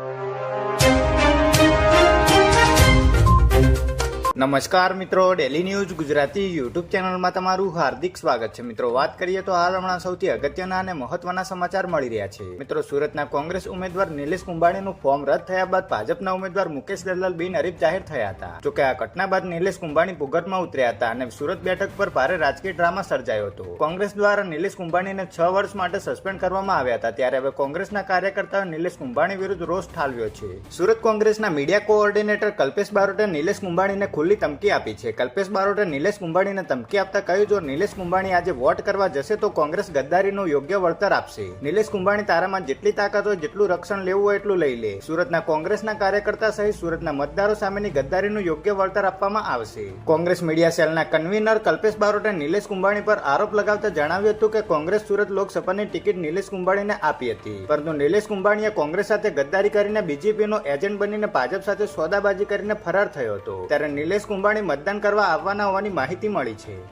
you. નમસ્કાર મિત્રો daily news Gujarati YouTube ચેનલમાં તમારું હાર્દિક સ્વાગત છે. મિત્રો, વાત કરીએ તો હાલ હમણાં સૌથી અગત્યના અને મહત્વના સમાચાર મળી રહ્યા છે. મિત્રો, સુરતના કોંગ્રેસ ઉમેદવાર નિલેશ કુંભાણીનું ફોર્મ રદ થયા બાદ ભાજપના ઉમેદવાર મુકેશ દલાલ બિનહરીફ જાહેર થયા હતા. જોકે આ ઘટના બાદ નિલેશ કુંભાણી ભૂગર્ભમાં ઉતર્યા હતા અને સુરત બેઠક પર ભારે રાજકીય ડ્રામા સર્જાયો હતો. કોંગ્રેસ દ્વારા નિલેશ કુંભાણીને છ વર્ષ માટે સસ્પેન્ડ કરવામાં આવ્યા હતા. ત્યારે હવે કોંગ્રેસના કાર્યકર્તાઓ નિલેશ કુંભાણી વિરુદ્ધ રોષ ઠાલવ્યો છે. સુરત કોંગ્રેસના મીડિયા કોઓર્ડિનેટર કલ્પેશ બારોટે નિલેશ કુંભાણીને ખુલ્લી ધમકી આપી છે. કલ્પેશ બારોટે, નિલેશ કુંભાણીને ધમકી આપતા કહ્યું, જો નિલેશ કુંભાણી આજે વોટ કરવા જશે, તો કોંગ્રેસ ગદ્દારીનું યોગ્ય વળતર આપશે. નિલેશ કુંભાણી તારામાં જેટલી તાકાત હોય, જેટલું રક્ષણ લેવું હોય, એટલું લઈ લે. સુરતના કોંગ્રેસના કાર્યકર્તા સહિત સુરતના મતદારો સામેની ગદ્દારીનું યોગ્ય વળતર આપવામાં આવશે. કોંગ્રેસ મીડિયા સેલના કન્વીનર કલ્પેશ બારોટે નિલેશ કુંભાણી પર આરોપ લગાવતા જણાવ્યું હતું કે, કોંગ્રેસ સુરત લોકસભાની ટિકિટ નિલેશ કુંભાણીને આપી હતી. પરંતુ નિલેશ કુંભાણીએ કોંગ્રેસ સાથે ગદ્દારી કરીને બીજેપીનો એજન્ટ બનીને ભાજપ સાથે સોદાબાજી કરીને ફરાર થયો હતો. ત્યારે નિલેશ કુંભાણી મતદાન કરવા આવવાના હોવાની માહિતી મળી છે.